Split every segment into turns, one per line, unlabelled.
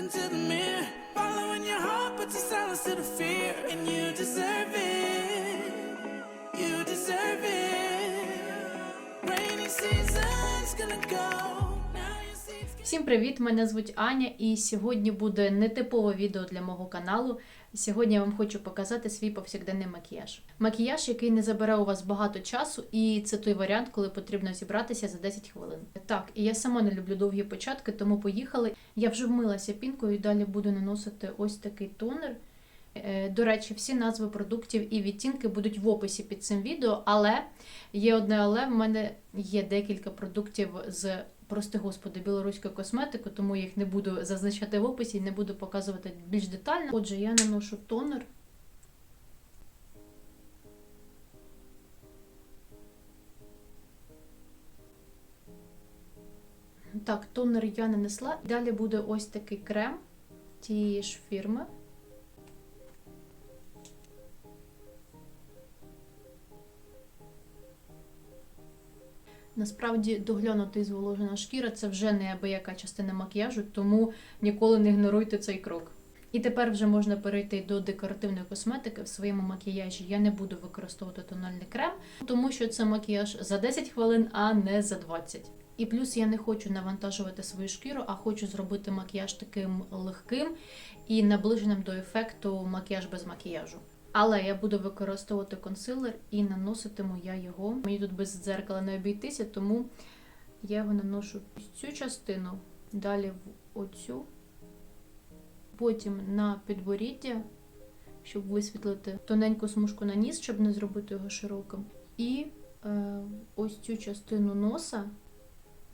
into the mirror. Following your heart puts a silence to the fear. And you deserve it. You deserve it. Rainy season's gonna go.
Всім привіт! Мене звуть Аня, і сьогодні буде нетипове відео для мого каналу. Сьогодні я вам хочу показати свій повсякденний макіяж. Макіяж, який не забере у вас багато часу, і це той варіант, коли потрібно зібратися за 10 хвилин. Так, і я сама не люблю довгі початки, тому поїхали. Я вже вмилася пінкою і далі буду наносити ось такий тонер. Е, До речі, всі назви продуктів і відтінки будуть в описі під цим відео, але є одне але в мене є декілька продуктів з прости господи білоруської косметики, тому я їх не буду зазначати в описі і не буду показувати більш детально. Отже, я наношу тонер. Так, тонер я нанесла. Далі буде ось такий крем тієї ж фірми. Насправді доглянути зволожена шкіра це вже не абияка частина макіяжу, тому ніколи не ігноруйте цей крок. І тепер вже можна перейти до декоративної косметики в своєму макіяжі. Я не буду використовувати тональний крем, тому що це макіяж за 10 хвилин, а не за 20. І плюс я не хочу навантажувати свою шкіру, а хочу зробити макіяж таким легким і наближеним до ефекту макіяж без макіяжу. Але я буду використовувати консилер і наноситиму я його. Мені тут без дзеркала не обійтися, тому я його наношу цю частину, далі в оцю, потім на підборіддя, щоб висвітлити тоненьку смужку на ніс, щоб не зробити його широким. І е, ось цю частину носа.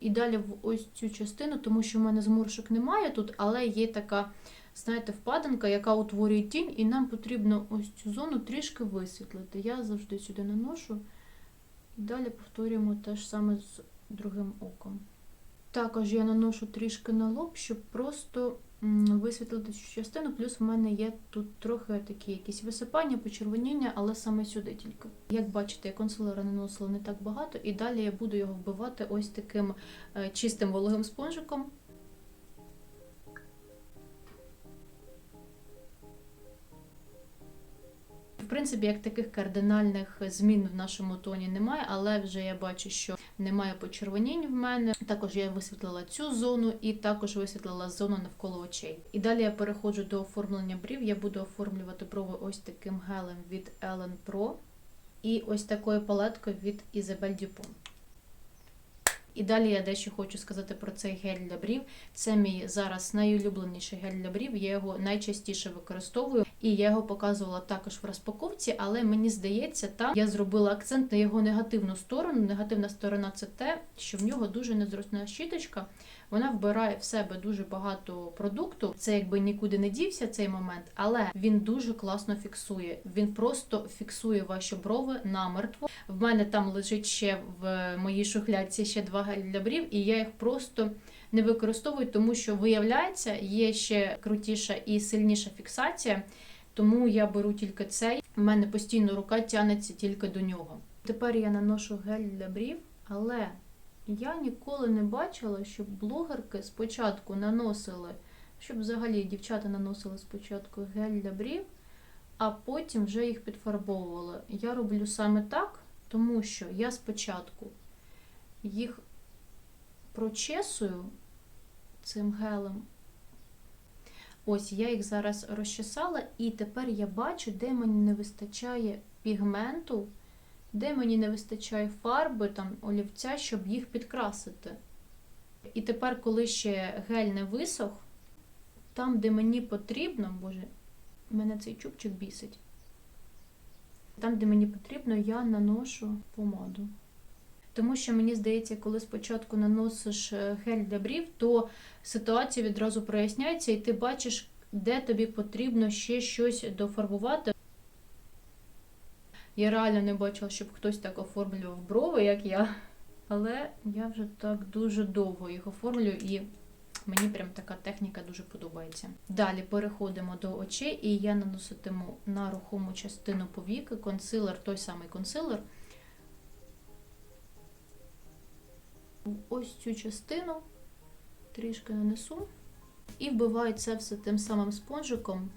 І далі в ось цю частину, тому що в мене зморшок немає тут, але є така знаєте, впадинка, яка утворює тінь, і нам потрібно ось цю зону трішки висвітлити. Я завжди сюди наношу. І далі повторюємо те ж саме з другим оком. Також я наношу трішки на лоб, щоб просто висвітлити цю частину, плюс в мене є тут трохи такі якісь висипання, почервоніння, але саме сюди тільки. Як бачите, я консилера наносила не так багато, і далі я буду його вбивати ось таким е, чистим вологим спонжиком. Принципі, як таких кардинальних змін в нашому тоні немає, але вже я бачу, що немає почервонінь в мене. Також я висвітлила цю зону і також висвітлила зону навколо очей. І далі я переходжу до оформлення брів. Я буду оформлювати брови ось таким гелем від Ellen Pro і ось такою палеткою від Isabelle Dupont. І далі я дещо хочу сказати про цей гель для брів. Це мій зараз найулюбленіший гель для брів. Я його найчастіше використовую, і я його показувала також в розпаковці, але мені здається, там я зробила акцент на його негативну сторону. Негативна сторона це те, що в нього дуже незручна щіточка. Вона вбирає в себе дуже багато продукту. Це якби нікуди не дівся цей момент, але він дуже класно фіксує. Він просто фіксує ваші брови намертво. В мене там лежить ще в моїй шухлядці ще два гелі для брів, і я їх просто не використовую, тому що виявляється, є ще крутіша і сильніша фіксація. Тому я беру тільки цей. У мене постійно рука тягнеться тільки до нього. Тепер я наношу гель для брів, але я ніколи не бачила, щоб блогерки спочатку наносили, щоб взагалі дівчата наносили спочатку гель для брів, а потім вже їх підфарбовували. Я роблю саме так, тому що я спочатку їх прочесую цим гелем. Ось я їх зараз розчесала, і тепер я бачу, де мені не вистачає пігменту, де мені не вистачає фарби, там, олівця, щоб їх підкрасити. І тепер, коли ще гель не висох, там, де мені потрібно, боже, мене цей чубчик бісить. Там, де мені потрібно, я наношу помаду. Тому що мені здається, коли спочатку наносиш е, гель для брів, то ситуація відразу проясняється, і ти бачиш, де тобі потрібно ще щось дофарбувати. Я реально не бачила, щоб хтось так оформлював брови, як я. Але я вже так дуже довго їх оформлюю і мені прям така техніка дуже подобається. Далі переходимо до очей, і я наноситиму на рухому частину повіки консилер, той самий консилер. Ось цю частину трішки нанесу. І вбиваю це все тим самим спонжиком.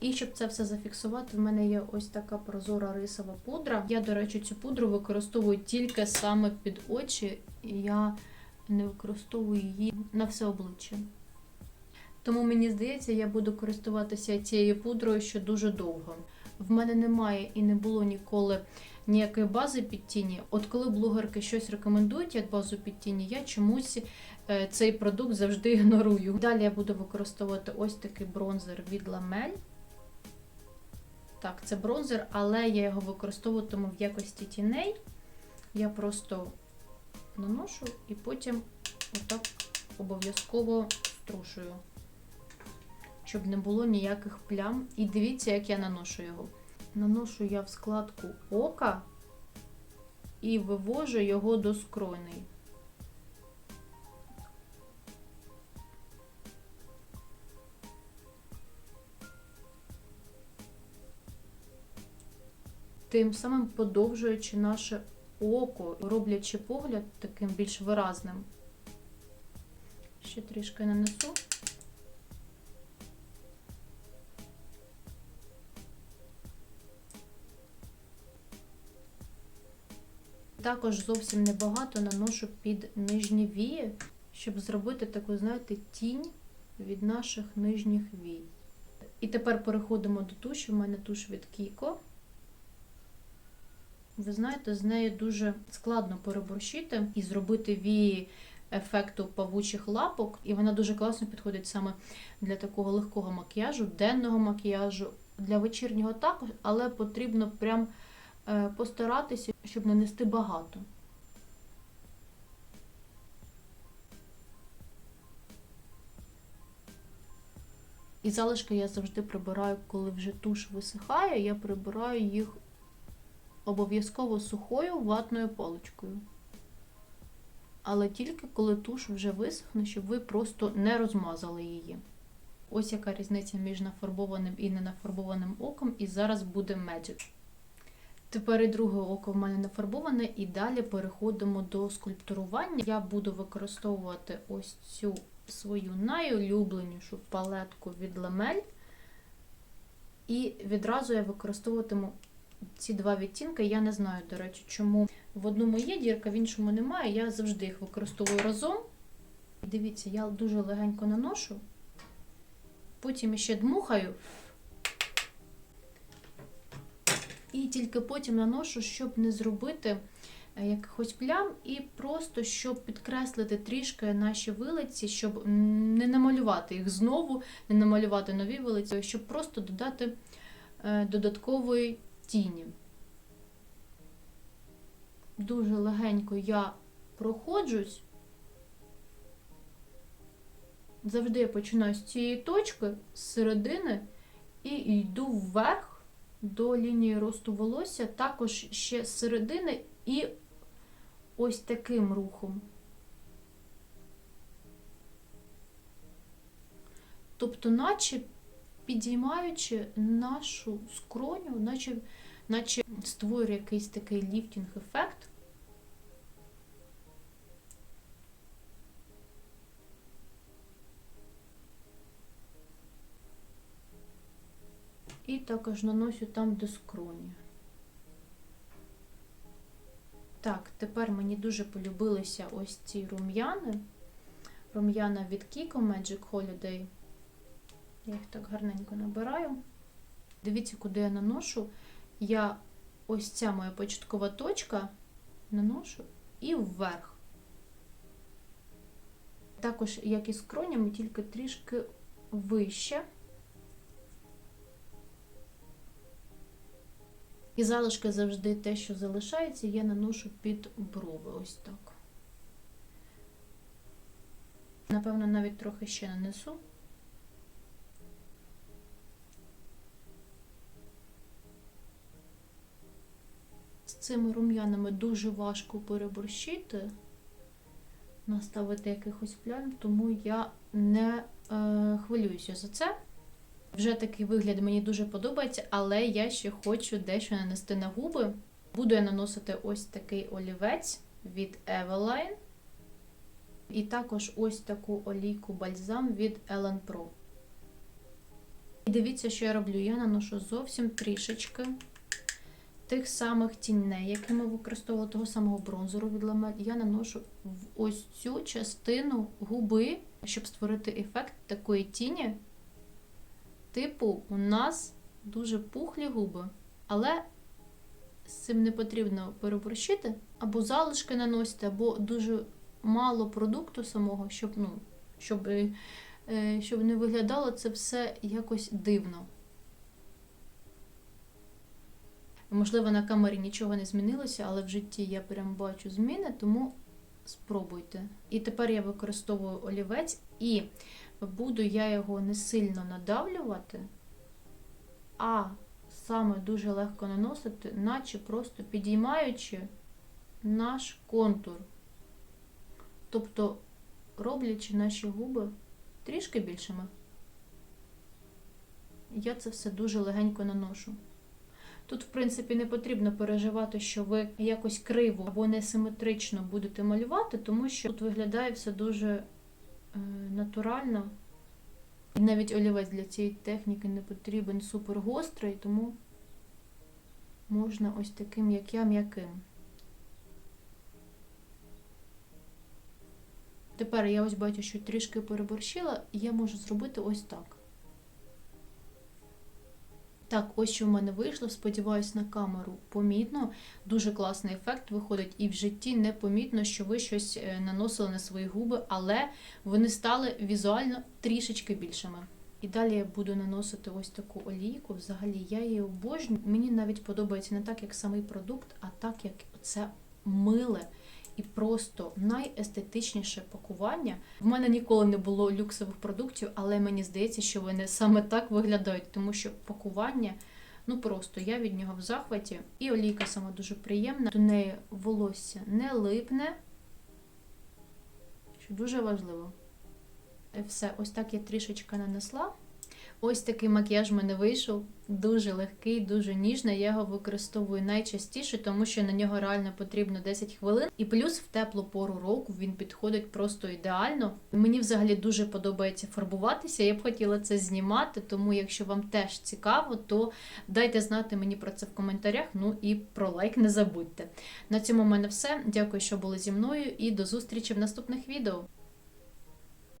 І щоб це все зафіксувати, в мене є ось така прозора рисова пудра. Я, до речі, цю пудру використовую тільки саме під очі. Я не використовую її на все обличчя. Тому мені здається, я буду користуватися цією пудрою ще дуже довго. В мене немає і не було ніколи ніякої бази під тіні. От коли блогерки щось рекомендують як базу під тіні, я чомусь е, цей продукт завжди ігнорую. Далі я буду використовувати ось такий бронзер від Ламель. Так, це бронзер, але я його використовуватиму в якості тіней. Я просто наношу і потім отак обов'язково струшую, щоб не було ніяких плям. І дивіться, як я наношу його. Наношу я в складку ока і вивожу його до скроні. Тим самим подовжуючи наше око, роблячи погляд таким більш виразним. Ще трішки нанесу. Також зовсім небагато наношу під нижні вії, щоб зробити таку, знаєте, тінь від наших нижніх вій. І тепер переходимо до туші. У мене туш від Кіко. Ви знаєте, з нею дуже складно переборщити і зробити вії ефекту павучих лапок, і вона дуже класно підходить саме для такого легкого макіяжу, денного макіяжу, для вечірнього також, але потрібно прям постаратися, щоб нанести багато. І залишки я завжди прибираю, коли вже туш висихає, я прибираю їх обов'язково сухою ватною паличкою. Але тільки коли туш вже висохне, щоб ви просто не розмазали її. Ось яка різниця між нафарбованим і ненафарбованим оком, і зараз буде Magic. Тепер і друге око в мене нафарбоване, і далі переходимо до скульптурування. Я буду використовувати ось цю свою найулюбленішу палетку від Ламель. І відразу я використовуватиму ці два відтінки. Я не знаю, до речі, чому в одному є дірка, в іншому немає. Я завжди їх використовую разом. Дивіться, я дуже легенько наношу, потім ще дмухаю. І тільки потім наношу, щоб не зробити е, якихось плям, і просто щоб підкреслити трішки наші вилиці, щоб не намалювати їх знову, не намалювати нові вилиці, щоб просто додати е, додаткової тіні. Дуже легенько я проходжусь. Завжди я починаю з цієї точки, з середини, і йду вверх до лінії росту волосся, також ще з середини і ось таким рухом. Тобто, наче підіймаючи нашу скроню, наче, наче створює якийсь такий ліфтінг-ефект. І також наношу там, де скроні. Так, тепер мені дуже полюбилися ось ці рум'яни. Рум'яна від Kiko Magic Holiday. Я їх так гарненько набираю. Дивіться, куди я наношу. Я ось ця моя початкова точка наношу і вверх. Також, як і з кронями, тільки трішки вище. І залишки завжди те, що залишається, я наношу під брови. Ось так. Напевно, навіть трохи ще нанесу. З цими рум'янами дуже важко переборщити, наставити якихось плям, тому я не е, хвилююся за це. Вже такий вигляд мені дуже подобається, але я ще хочу дещо нанести на губи. Буду я наносити ось такий олівець від Eveline. І також ось таку олійку бальзам від Ellen Pro. І дивіться, що я роблю. Я наношу зовсім трішечки тих самих тіней, які ми використовували, того самого бронзеру від Ламель. Я наношу в ось цю частину губи, щоб створити ефект такої тіні. Типу, у нас дуже пухлі губи, але з цим не потрібно переборщити, або залишки наносити, або дуже мало продукту самого, щоб, ну, щоб, е, щоб не виглядало це все якось дивно. Можливо, на камері нічого не змінилося, але в житті я прям бачу зміни, тому спробуйте. І тепер я використовую олівець, і буду я його не сильно надавлювати, а саме дуже легко наносити, наче просто підіймаючи наш контур. Тобто роблячи наші губи трішки більшими. Я це все дуже легенько наношу. Тут, в принципі, не потрібно переживати, що ви якось криво або несиметрично будете малювати, тому що тут виглядає все дуже натурально. І навіть олівець для цієї техніки не потрібен супер гострий, тому можна ось таким, як я, м'яким. Тепер я ось бачу, що трішки переборщила, і я можу зробити ось так. Так, ось що в мене вийшло. Сподіваюсь, на камеру помітно. Дуже класний ефект виходить, і в житті непомітно, що ви щось е, наносили на свої губи, але вони стали візуально трішечки більшими. І далі я буду наносити ось таку олійку. Взагалі я її обожнюю. Мені навіть подобається не так, як самий продукт, а так, як це миле і просто найестетичніше пакування. В мене ніколи не було люксових продуктів, але мені здається, що вони саме так виглядають, тому що пакування. Ну просто я від нього в захваті. І олійка сама дуже приємна. До неї волосся не липне, що дуже важливо. І все, ось так я трішечки нанесла. Ось такий макіяж в мене вийшов. Дуже легкий, дуже ніжний. Я його використовую найчастіше, тому що на нього реально потрібно 10 хвилин. І плюс в теплу пору року він підходить просто ідеально. Мені взагалі дуже подобається фарбуватися. Я б хотіла це знімати, тому якщо вам теж цікаво, то дайте знати мені про це в коментарях. Ну і про лайк не забудьте. На цьому в мене все. Дякую, що були зі мною, і до зустрічі в наступних відео.